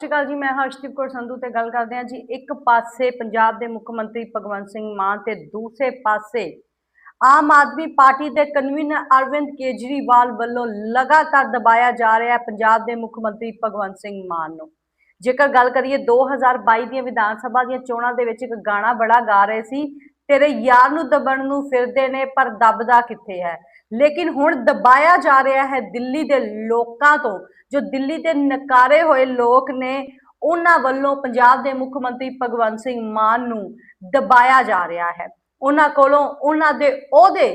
ਸਤਿ ਜੀ, ਮੈਂ ਹਰਸ਼ਦੀਪ ਕੌਰ ਸੰਧੂ ਤੇ ਗੱਲ ਕਰਦੇ ਹਾਂ ਜੀ। ਇੱਕ ਪਾਸੇ ਪੰਜਾਬ ਦੇ ਮੁੱਖ ਮੰਤਰੀ ਭਗਵੰਤ ਸਿੰਘ ਮਾਨ ਤੇ ਦੂਸਰੇ ਪਾਸੇ ਆਮ ਆਦਮੀ ਪਾਰਟੀ ਦੇ ਕਨਵੀਨਰ ਅਰਵਿੰਦ ਕੇਜਰੀਵਾਲ ਵੱਲੋਂ ਲਗਾਤਾਰ ਦਬਾਇਆ ਜਾ ਰਿਹਾ ਹੈ ਪੰਜਾਬ ਦੇ ਮੁੱਖ ਮੰਤਰੀ ਭਗਵੰਤ ਸਿੰਘ ਮਾਨ ਨੂੰ। ਜੇਕਰ ਗੱਲ ਕਰੀਏ 2022 ਦੀਆਂ ਵਿਧਾਨ ਸਭਾ ਦੀਆਂ ਚੋਣਾਂ ਦੇ ਵਿੱਚ ਇੱਕ ਗਾਣਾ ਬੜਾ ਗਾ ਰਹੇ ਸੀ ਤੇਰੇ ਯਾਰ ਨੂੰ ਦਬਣ ਨੂੰ ਫਿਰਦੇ ਨੇ, ਪਰ ਦਬਦਾ ਕਿੱਥੇ ਹੈ? ਲੇਕਿਨ ਹੁਣ ਦਬਾਇਆ ਜਾ ਰਿਹਾ ਹੈ ਦਿੱਲੀ ਦੇ ਲੋਕਾਂ ਤੋਂ, ਜੋ ਦਿੱਲੀ ਦੇ ਨਕਾਰੇ ਹੋਏ ਲੋਕ ਨੇ, ਉਹਨਾਂ ਵੱਲੋਂ ਪੰਜਾਬ ਦੇ ਮੁੱਖ ਮੰਤਰੀ ਭਗਵੰਤ ਸਿੰਘ ਮਾਨ ਨੂੰ ਦਬਾਇਆ ਜਾ ਰਿਹਾ ਹੈ। ਉਹਨਾਂ ਕੋਲੋਂ ਉਹਨਾਂ ਦੇ ਅਹੁਦੇ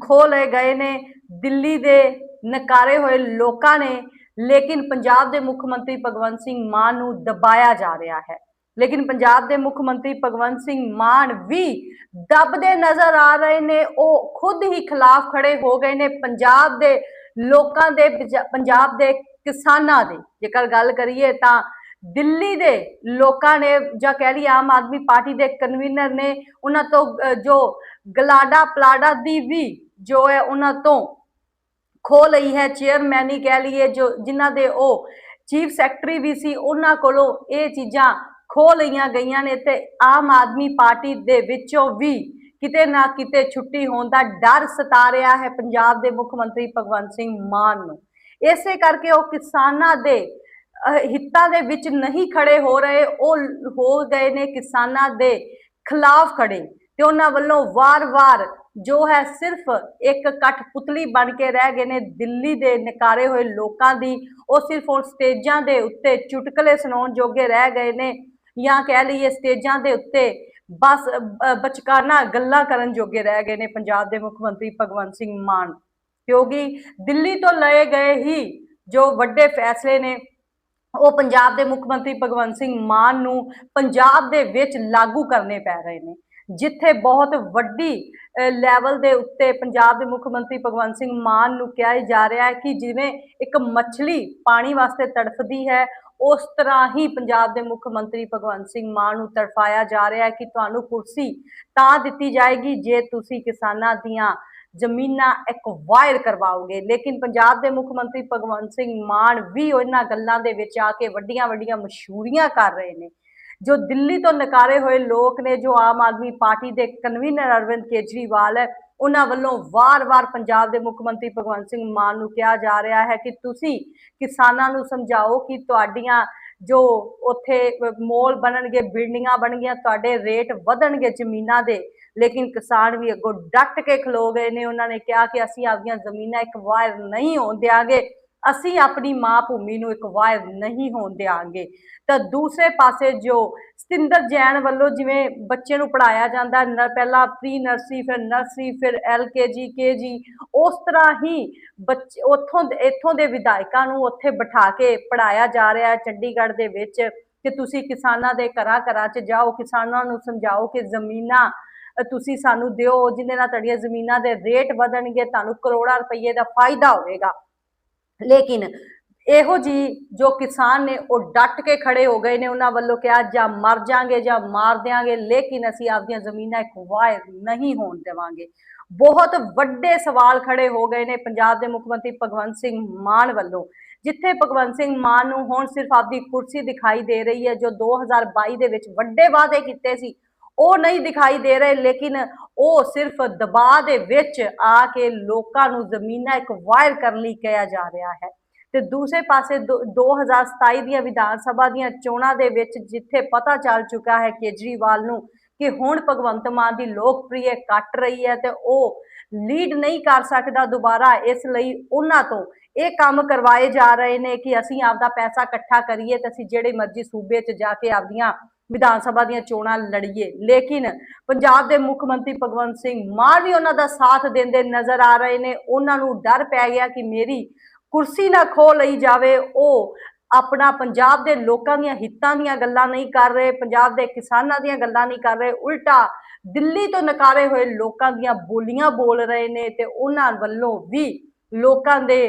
ਖੋ ਲਏ ਗਏ ਨੇ, ਦਿੱਲੀ ਦੇ ਨਕਾਰੇ ਹੋਏ ਲੋਕਾਂ ਨੇ, ਲੇਕਿਨ ਪੰਜਾਬ ਦੇ ਮੁੱਖ ਮੰਤਰੀ ਭਗਵੰਤ ਸਿੰਘ ਮਾਨ ਨੂੰ ਦਬਾਇਆ ਜਾ ਰਿਹਾ ਹੈ। ਲੇਕਿਨ ਪੰਜਾਬ ਦੇ ਮੁੱਖ ਮੰਤਰੀ ਭਗਵੰਤ ਸਿੰਘ ਮਾਨ ਵੀ ਦੱਬਦੇ ਨਜ਼ਰ ਆ ਰਹੇ ਨੇ। ਉਹ ਖੁਦ ਹੀ ਖਿਲਾਫ ਖੜੇ ਹੋ ਗਏ ਨੇ ਪੰਜਾਬ ਦੇ ਲੋਕਾਂ ਦੇ ਪੰਜਾਬ ਦੇ ਕਿਸਾਨਾਂ ਦੇ। ਜੇਕਰ ਗੱਲ ਕਰੀਏ ਤਾਂ ਦਿੱਲੀ ਦੇ ਲੋਕਾਂ ਨੇ ਜਾਂ ਕਹਿ ਲਈ ਆਮ ਆਦਮੀ ਪਾਰਟੀ ਦੇ ਕਨਵੀਨਰ ਨੇ ਉਹਨਾਂ ਤੋਂ ਜੋ ਗਲਾਡਾ ਪਲਾਡਾ ਦੀ ਵੀ ਜੋ ਹੈ ਉਹਨਾਂ ਤੋਂ ਖੋ ਲਈ ਹੈ। ਚੇਅਰਮੈਨ ਹੀ ਕਹਿ ਲਈਏ ਜੋ, ਜਿਨ੍ਹਾਂ ਦੇ ਉਹ ਚੀਫ ਸੈਕਟਰੀ ਵੀ ਸੀ, ਉਹਨਾਂ ਕੋਲੋਂ ਇਹ ਚੀਜ਼ਾਂ ਖੋ ਲਈਆਂ ਗਈਆਂ ਨੇ ਤੇ ਆਮ ਆਦਮੀ ਪਾਰਟੀ ਦੇ ਵਿੱਚੋਂ ਵੀ ਕਿਤੇ ਨਾ ਕਿਤੇ ਛੁੱਟੀ ਹੋਣ ਦਾ ਡਰ ਸਤਾ ਰਿਹਾ ਹੈ ਪੰਜਾਬ ਦੇ ਮੁੱਖ ਮੰਤਰੀ ਭਗਵੰਤ ਸਿੰਘ ਮਾਨ ਨੂੰ। ਇਸੇ ਕਰਕੇ ਉਹ ਕਿਸਾਨਾਂ ਦੇ ਹਿੱਤਾਂ ਦੇ ਵਿੱਚ ਨਹੀਂ ਖੜੇ ਹੋ ਰਹੇ, ਉਹ ਹੋ ਗਏ ਨੇ ਕਿਸਾਨਾਂ ਦੇ ਖਿਲਾਫ ਖੜੇ ਤੇ ਉਹਨਾਂ ਵੱਲੋਂ ਵਾਰ-ਵਾਰ ਜੋ ਹੈ ਸਿਰਫ ਇੱਕ ਕਠਪੁਤਲੀ ਬਣ ਕੇ ਰਹਿ ਗਏ ਨੇ, ਦਿੱਲੀ ਦੇ ਨਕਾਰੇ ਹੋਏ ਲੋਕਾਂ ਦੀ, ਉਹ ਸਿਰਫ ਹੁਣ ਸਟੇਜਾਂ ਦੇ ਉੱਤੇ ਚੁਟਕਲੇ ਸੁਣਾਉਣ ਜੋਗੇ ਰਹਿ ਗਏ ਨੇ। ਜਾਂ ਕਹਿ ਲਈਏ ਸਟੇਜਾਂ ਦੇ ਉੱਤੇ ਬਸ ਅਹ, ਬਚਕਾਨਾ ਗੱਲਾਂ ਕਰਨ ਜੋਗੇ ਰਹਿ ਗਏ ਨੇ ਪੰਜਾਬ ਦੇ ਮੁੱਖ ਮੰਤਰੀ ਭਗਵੰਤ ਸਿੰਘ ਮਾਨ। ਕਿਉਂਕਿ ਦਿੱਲੀ ਤੋਂ ਲਏ ਗਏ ਹੀ ਜੋ ਵੱਡੇ ਫੈਸਲੇ ਨੇ ਉਹ ਪੰਜਾਬ ਦੇ ਮੁੱਖ ਮੰਤਰੀ ਭਗਵੰਤ ਸਿੰਘ ਮਾਨ ਨੂੰ ਪੰਜਾਬ ਦੇ ਵਿੱਚ ਲਾਗੂ ਕਰਨੇ ਪੈ ਰਹੇ ਨੇ। ਜਿੱਥੇ ਬਹੁਤ ਵੱਡੀ ਲੈਵਲ ਦੇ ਉੱਤੇ ਪੰਜਾਬ ਦੇ ਮੁੱਖ ਮੰਤਰੀ ਭਗਵੰਤ ਸਿੰਘ ਮਾਨ ਨੂੰ ਕਿਹਾ ਜਾ ਰਿਹਾ ਹੈ ਕਿ ਜਿਵੇਂ ਇੱਕ ਮੱਛਲੀ ਪਾਣੀ ਵਾਸਤੇ ਤੜਫਦੀ ਹੈ ਉਸ ਤਰ੍ਹਾਂ ਹੀ ਪੰਜਾਬ ਦੇ ਮੁੱਖ ਮੰਤਰੀ ਭਗਵੰਤ ਸਿੰਘ ਮਾਨ ਨੂੰ ਤੜਫਾਇਆ ਜਾ ਰਿਹਾ ਹੈ ਕਿ ਤੁਹਾਨੂੰ ਕੁਰਸੀ ਤਾਂ ਦਿੱਤੀ ਜਾਏਗੀ ਜੇ ਤੁਸੀਂ ਕਿਸਾਨਾਂ ਦੀਆਂ ਜ਼ਮੀਨਾਂ ਐਕਵਾਇਰ ਕਰਵਾਓਗੇ। ਲੇਕਿਨ ਪੰਜਾਬ ਦੇ ਮੁੱਖ ਮੰਤਰੀ ਭਗਵੰਤ ਸਿੰਘ ਮਾਨ ਵੀ ਉਹਨਾਂ ਗੱਲਾਂ ਦੇ ਵਿੱਚ ਆ ਕੇ ਵੱਡੀਆਂ ਵੱਡੀਆਂ ਮਸ਼ਹੂਰੀਆਂ ਕਰ ਰਹੇ ਨੇ। ਜੋ ਦਿੱਲੀ ਤੋਂ ਨਕਾਰੇ ਹੋਏ ਲੋਕ ਨੇ, ਜੋ ਆਮ ਆਦਮੀ ਪਾਰਟੀ ਦੇ ਕਨਵੀਨਰ ਅਰਵਿੰਦ ਕੇਜਰੀਵਾਲ ਹੈ ਉਹਨਾਂ ਵੱਲੋਂ ਵਾਰ-ਵਾਰ ਪੰਜਾਬ ਦੇ ਮੁੱਖ ਮੰਤਰੀ ਭਗਵੰਤ ਸਿੰਘ ਮਾਨ ਨੂੰ ਕਿਹਾ ਜਾ ਰਿਹਾ ਹੈ ਕਿ ਤੁਸੀਂ ਕਿਸਾਨਾਂ ਨੂੰ ਸਮਝਾਓ ਕਿ ਤੁਹਾਡੀਆਂ ਜੋ ਉੱਥੇ ਮੋਲ ਬਣਨਗੇ, ਬਿਲਡਿੰਗਾਂ ਬਣਗੀਆਂ ਤੁਹਾਡੇ ਰੇਟ ਵਧਣਗੇ ਜ਼ਮੀਨਾਂ ਦੇ। ਲੇਕਿਨ ਕਿਸਾਨ ਵੀ ਅੱਗੋਂ ਡਟ ਕੇ ਖਲੋ ਗਏ ਨੇ। ਉਹਨਾਂ ਨੇ ਕਿਹਾ ਕਿ ਅਸੀਂ ਆਪਣੀਆਂ ਜ਼ਮੀਨਾਂ ਇੱਕ ਵਾਰ ਨਹੀਂ ਹੋਣ ਦਿਆਂਗੇ। ਅਸੀਂ ਆਪਣੀ ਮਾਂ ਭੂਮੀ ਨੂੰ ਇੱਕ ਵਾਰ ਨਹੀਂ ਹੋਣ ਦਿਆਂਗੇ। ਤਾਂ ਦੂਸਰੇ ਪਾਸੇ ਜੋ ਸਤਿੰਦਰ ਜੈਨ ਵੱਲੋਂ ਜਿਵੇਂ ਬੱਚੇ ਨੂੰ ਪੜਾਇਆ ਜਾਂਦਾ, ਨ- ਪਹਿਲਾਂ ਪ੍ਰੀ ਨਰਸਰੀ, ਫਿਰ ਨਰਸਰੀ, ਫਿਰ L K G K G, ਉਸ ਤਰ੍ਹਾਂ ਹੀ ਬੱਚੇ, ਉੱਥੋਂ ਇੱਥੋਂ ਦੇ ਵਿਧਾਇਕਾਂ ਨੂੰ ਉੱਥੇ ਬਿਠਾ ਕੇ ਪੜਾਇਆ ਜਾ ਰਿਹਾ ਚੰਡੀਗੜ੍ਹ ਦੇ ਵਿੱਚ ਕਿ ਤੁਸੀਂ ਕਿਸਾਨਾਂ ਦੇ ਘਰਾਂ ਘਰਾਂ 'ਚ ਜਾਓ, ਕਿਸਾਨਾਂ ਨੂੰ ਸਮਝਾਓ ਕਿ ਜ਼ਮੀਨਾਂ ਤੁਸੀਂ ਸਾਨੂੰ ਦਿਓ, ਜਿਹਦੇ ਨਾਲ ਤੁਹਾਡੀਆਂ ਜ਼ਮੀਨਾਂ ਦੇ ਰੇਟ ਵਧਣਗੇ, ਤੁਹਾਨੂੰ ਕਰੋੜਾਂ ਰੁਪਏ ਦਾ ਫਾਇਦਾ ਹੋਵੇਗਾ। ਲੇਕਿਨ ਇਹੋ ਜੀ ਜੋ ਕਿਸਾਨ ਨੇ ਉਹ ਡਟ ਕੇ ਖੜੇ ਹੋ ਗਏ ਨੇ, ਉਹਨਾਂ ਵੱਲੋਂ ਕਿਹਾ ਜਾਂ ਮਰ ਜਾਾਂਗੇ ਜਾਂ ਮਾਰ ਦਿਆਂਗੇ, ਲੇਕਿਨ ਅਸੀਂ ਆਪਦੀਆਂ ਜ਼ਮੀਨਾਂ ਐਕਵਾਇਰ ਨਹੀਂ ਹੋਣ ਦੇਵਾਂਗੇ। ਬਹੁਤ ਵੱਡੇ ਸਵਾਲ ਖੜੇ ਹੋ ਗਏ ਨੇ ਪੰਜਾਬ ਦੇ ਮੁੱਖ ਮੰਤਰੀ ਭਗਵੰਤ ਸਿੰਘ ਮਾਨ ਵੱਲੋਂ, ਜਿੱਥੇ ਭਗਵੰਤ ਸਿੰਘ ਮਾਨ ਨੂੰ ਹੁਣ ਸਿਰਫ ਆਪਦੀ ਕੁਰਸੀ ਦਿਖਾਈ ਦੇ ਰਹੀ ਹੈ, ਜੋ 2022 ਦੇ ਵਿੱਚ ਵੱਡੇ ਵਾਅਦੇ ਕੀਤੇ ਸੀ ਉਹ ਨਹੀਂ ਦਿਖਾਈ ਦੇ ਰਹੇ, ਲੇਕਿਨ ਉਹ ਸਿਰਫ ਦਬਾਅ ਦੇ ਵਿੱਚ ਆ ਕੇ ਲੋਕਾਂ ਨੂੰ ਜ਼ਮੀਨਾਂ ਐਕਵਾਇਰ ਕਰਨ ਲਈ ਕਿਹਾ ਜਾ ਰਿਹਾ ਹੈ। ਤੇ ਦੂਸਰੇ ਪਾਸੇ ਦੋ- 2027 ਦੀਆਂ ਵਿਧਾਨ ਸਭਾ ਦੀਆਂ ਚੋਣਾਂ ਦੇ ਵਿੱਚ ਜਿੱਥੇ ਪਤਾ ਚੱਲ ਚੁੱਕਾ ਹੈ ਕੇਜਰੀਵਾਲ ਨੂੰ ਕਿ ਹੁਣ ਭਗਵੰਤ ਮਾਨ ਦੀ ਲੋਕਪ੍ਰਿਯ ਕੱਟ ਰਹੀ ਹੈ ਤੇ ਉਹ ਲੀਡ ਨਹੀਂ ਕਰ ਸਕਦਾ ਦੁਬਾਰਾ, ਇਸ ਲਈ ਉਹਨਾਂ ਤੋਂ ਇਹ ਕੰਮ ਕਰਵਾਏ ਜਾ ਰਹੇ ਨੇ ਕਿ ਅਸੀਂ ਆਪਦਾ ਪੈਸਾ ਇਕੱਠਾ ਕਰੀਏ ਤੇ ਅਸੀਂ ਜਿਹੜੇ ਮਰਜ਼ੀ ਸੂਬੇ 'ਚ ਜਾ ਕੇ ਆਪਦੀਆਂ ਵਿਧਾਨ ਸਭਾ ਦੀਆਂ ਚੋਣਾਂ ਲੜੀਏ। ਲੇਕਿਨ ਪੰਜਾਬ ਦੇ ਮੁੱਖ ਮੰਤਰੀ ਭਗਵੰਤ ਸਿੰਘ ਮਾਨ ਵੀ ਉਹਨਾਂ ਦਾ ਸਾਥ ਦਿੰਦੇ ਨਜ਼ਰ ਆ ਰਹੇ ਨੇ। ਉਹਨਾਂ ਨੂੰ ਡਰ ਪੈ ਗਿਆ ਕਿ ਮੇਰੀ ਕੁਰਸੀ ਨਾ ਖੋ ਲਈ ਜਾਵੇ। ਉਹ ਆਪਣਾ ਪੰਜਾਬ ਦੇ ਲੋਕਾਂ ਦੀਆਂ ਹਿੱਤਾਂ ਦੀਆਂ ਗੱਲਾਂ ਨਹੀਂ ਕਰ ਰਹੇ, ਪੰਜਾਬ ਦੇ ਕਿਸਾਨਾਂ ਦੀਆਂ ਗੱਲਾਂ ਨਹੀਂ ਕਰ ਰਹੇ। ਉਲਟਾ ਦਿੱਲੀ ਤੋਂ ਨਕਾਰੇ ਹੋਏ ਲੋਕਾਂ ਦੀਆਂ ਬੋਲੀਆਂ ਬੋਲ ਰਹੇ ਨੇ ਤੇ ਉਹਨਾਂ ਵੱਲੋਂ ਵੀ ਲੋਕਾਂ ਦੇ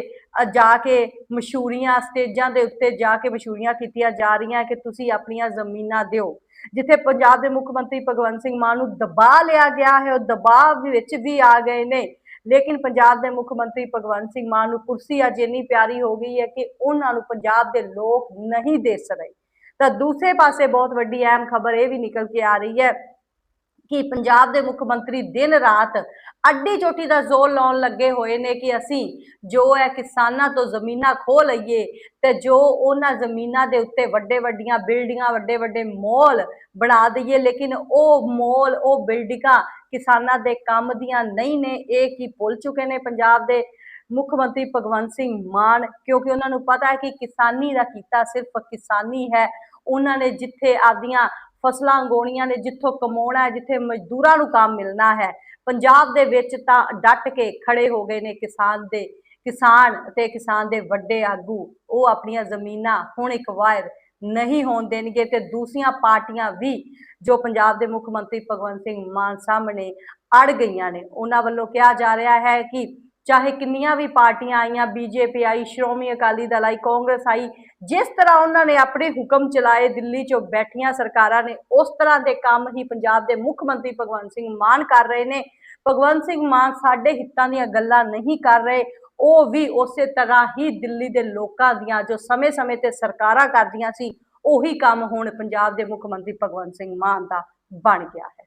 ਜਾ ਕੇ ਮਸ਼ਹੂਰੀਆਂ ਸਟੇਜਾਂ ਦੇ ਉੱਤੇ ਜਾ ਕੇ ਮਸ਼ਹੂਰੀਆਂ ਕੀਤੀਆਂ ਜਾ ਰਹੀਆਂ ਕਿ ਤੁਸੀਂ ਆਪਣੀਆਂ ਜ਼ਮੀਨਾਂ ਦਿਓ। ਜਿੱਥੇ ਪੰਜਾਬ ਦੇ ਮੁੱਖ ਮੰਤਰੀ ਭਗਵੰਤ ਸਿੰਘ ਮਾਨ ਨੂੰ ਦਬਾ ਲਿਆ ਗਿਆ ਹੈ, ਉਹ ਦਬਾਅ ਵਿੱਚ ਵੀ ਆ ਗਏ ਨੇ। ਲੇਕਿਨ ਪੰਜਾਬ ਦੇ ਮੁੱਖ ਮੰਤਰੀ ਭਗਵੰਤ ਸਿੰਘ ਮਾਨ ਨੂੰ ਕੁਰਸੀ ਅੱਜ ਇੰਨੀ ਪਿਆਰੀ ਹੋ ਗਈ ਹੈ ਕਿ ਉਹਨਾਂ ਨੂੰ ਪੰਜਾਬ ਦੇ ਲੋਕ ਨਹੀਂ ਦੇ ਰਹੇ। ਤਾਂ ਦੂਸਰੇ ਪਾਸੇ ਬਹੁਤ ਵੱਡੀ ਅਹਿਮ ਖਬਰ ਇਹ ਵੀ ਨਿਕਲ ਕੇ ਆ ਰਹੀ ਹੈ ਕਿ ਪੰਜਾਬ ਦੇ ਮੁੱਖ ਮੰਤਰੀ ਦਿਨ ਰਾਤ ਅੱਡੀ ਚੋਟੀ ਦਾ ਜ਼ੋਰ ਲਾਉਣ ਲੱਗੇ ਹੋਏ ਨੇ ਕਿ ਅਸੀਂ ਜੋ ਹੈ ਕਿਸਾਨਾਂ ਤੋਂ ਜ਼ਮੀਨਾਂ ਖੋਹ ਲਈਏ ਤੇ ਜੋ ਉਹਨਾਂ ਜ਼ਮੀਨਾਂ ਦੇ ਉੱਤੇ ਵੱਡੇ ਵੱਡੀਆਂ ਬਿਲਡਿੰਗਾਂ, ਵੱਡੇ ਵੱਡੇ ਮਾਲ ਬਣਾ ਦਈਏ, ਲੇਕਿਨ ਉਹ ਮੋਲ, ਉਹ ਬਿਲਡਿੰਗਾਂ ਕਿਸਾਨਾਂ ਦੇ ਕੰਮ ਦੀਆਂ ਨਹੀਂ ਨੇ, ਇਹ ਕੀ ਭੁੱਲ ਚੁੱਕੇ ਨੇ ਪੰਜਾਬ ਦੇ ਮੁੱਖ ਮੰਤਰੀ ਭਗਵੰਤ ਸਿੰਘ ਮਾਨ? ਕਿਉਂਕਿ ਉਹਨਾਂ ਨੂੰ ਪਤਾ ਹੈ ਕਿ ਕਿਸਾਨੀ ਦਾ ਕੀਤਾ ਸਿਰਫ ਕਿਸਾਨੀ ਹੈ, ਉਹਨਾਂ ਨੇ ਜਿੱਥੇ ਆਪਦੀਆਂ ਫਸਲਾਂ ਉਗਾਉਣੀਆਂ ਨੇ, ਜਿੱਥੋਂ ਕਮਾਉਣਾ ਹੈ, ਜਿੱਥੇ ਮਜ਼ਦੂਰਾਂ ਨੂੰ ਕੰਮ ਮਿਲਣਾ ਹੈ। ਪੰਜਾਬ ਦੇ ਵਿੱਚ ਤਾਂ ਡਟ ਕੇ ਖੜੇ ਹੋ ਗਏ ਨੇ ਕਿਸਾਨ ਦੇ, ਕਿਸਾਨ ਤੇ ਕਿਸਾਨ ਦੇ ਵੱਡੇ ਆਗੂ। ਉਹ ਆਪਣੀਆਂ ਜ਼ਮੀਨਾਂ ਹੁਣ ਇੱਕ ਵਾਰ ਨਹੀਂ ਹੋਣ ਦੇਣਗੇ ਤੇ ਦੂਸਰੀਆਂ ਪਾਰਟੀਆਂ ਵੀ, ਜੋ ਪੰਜਾਬ ਦੇ ਮੁੱਖ ਮੰਤਰੀ ਭਗਵੰਤ ਸਿੰਘ ਮਾਨ ਸਾਹਮਣੇ ਅੜ ਗਈਆਂ ਨੇ। ਉਹਨਾਂ ਵੱਲੋਂ ਕਿਹਾ ਜਾ ਰਿਹਾ ਹੈ ਕਿ ਚਾਹੇ ਕਿੰਨੀਆਂ ਵੀ ਪਾਰਟੀਆਂ ਆਈਆਂ ਬੀਜੇਪੀ ਆਈ, ਸ਼੍ਰੋਮਣੀ ਅਕਾਲੀ ਦਲ ਆਈ, ਕਾਂਗਰਸ ਆਈ, ਜਿਸ ਤਰ੍ਹਾਂ ਉਹਨਾਂ ਨੇ ਆਪਣੇ ਹੁਕਮ ਚਲਾਏ ਦਿੱਲੀ 'ਚੋਂ ਬੈਠੀਆਂ ਸਰਕਾਰਾਂ ਨੇ, ਉਸ ਤਰ੍ਹਾਂ ਦੇ ਕੰਮ ਹੀ ਪੰਜਾਬ ਦੇ ਮੁੱਖ ਮੰਤਰੀ ਭਗਵੰਤ ਸਿੰਘ ਮਾਨ ਕਰ ਰਹੇ ਨੇ। ਭਗਵੰਤ ਸਿੰਘ ਮਾਨ ਸਾਡੇ ਹਿੱਤਾਂ ਦੀਆਂ ਗੱਲਾਂ ਨਹੀਂ ਕਰ ਰਹੇ, ਉਹ ਵੀ ਉਸੇ ਤਰ੍ਹਾਂ ਹੀ ਦਿੱਲੀ ਦੇ ਲੋਕਾਂ ਦੀਆਂ, ਜੋ ਸਮੇਂ-ਸਮੇਂ ਤੇ ਸਰਕਾਰਾਂ ਕਰਦੀਆਂ ਸੀ, ਉਹੀ ਕੰਮ ਹੁਣ ਪੰਜਾਬ ਦੇ ਮੁੱਖ ਮੰਤਰੀ ਭਗਵੰਤ ਸਿੰਘ ਮਾਨ ਦਾ ਬਣ ਗਿਆ ਹੈ।